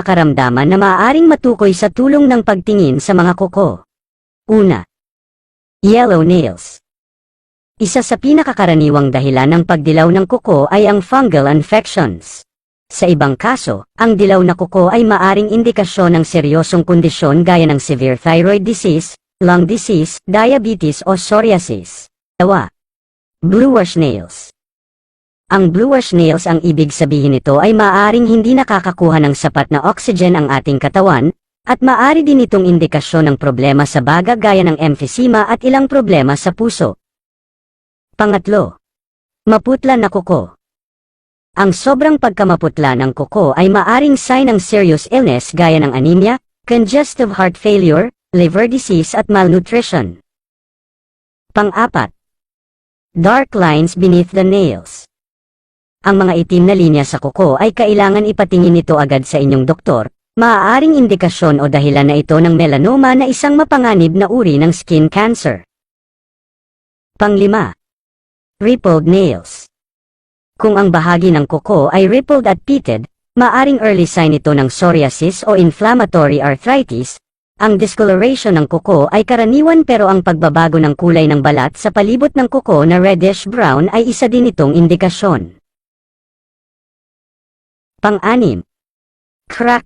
karamdaman na maaaring matukoy sa tulong ng pagtingin sa mga kuko. Una, yellow nails. Isa sa pinakakaraniwang dahilan ng pagdilaw ng kuko ay ang fungal infections. Sa ibang kaso, ang dilaw na kuko ay maaring indikasyon ng seryosong kondisyon gaya ng severe thyroid disease, lung disease, diabetes o psoriasis. Dawa. Bluish nails. Ang bluish nails ang ibig sabihin nito ay maaring hindi nakakakuha ng sapat na oxygen ang ating katawan, at maaari din itong indikasyon ng problema sa baga gaya ng emphysema at ilang problema sa puso. Pangatlo. Maputla na kuko. Ang sobrang pagkamaputla ng kuko ay maaring sign ng serious illness gaya ng anemia, congestive heart failure, liver disease at malnutrition. Pang-apat. Dark lines beneath the nails. Ang mga itim na linya sa kuko ay kailangan ipatingin ito agad sa inyong doktor. Maaaring indikasyon o dahilan na ito ng melanoma na isang mapanganib na uri ng skin cancer. Panglima. Rippled nails. Kung ang bahagi ng kuko ay rippled at pitted, maaring early sign ito ng psoriasis o inflammatory arthritis. Ang discoloration ng kuko ay karaniwan pero ang pagbabago ng kulay ng balat sa palibot ng kuko na reddish-brown ay isa din itong indikasyon. Pang-anim. Crack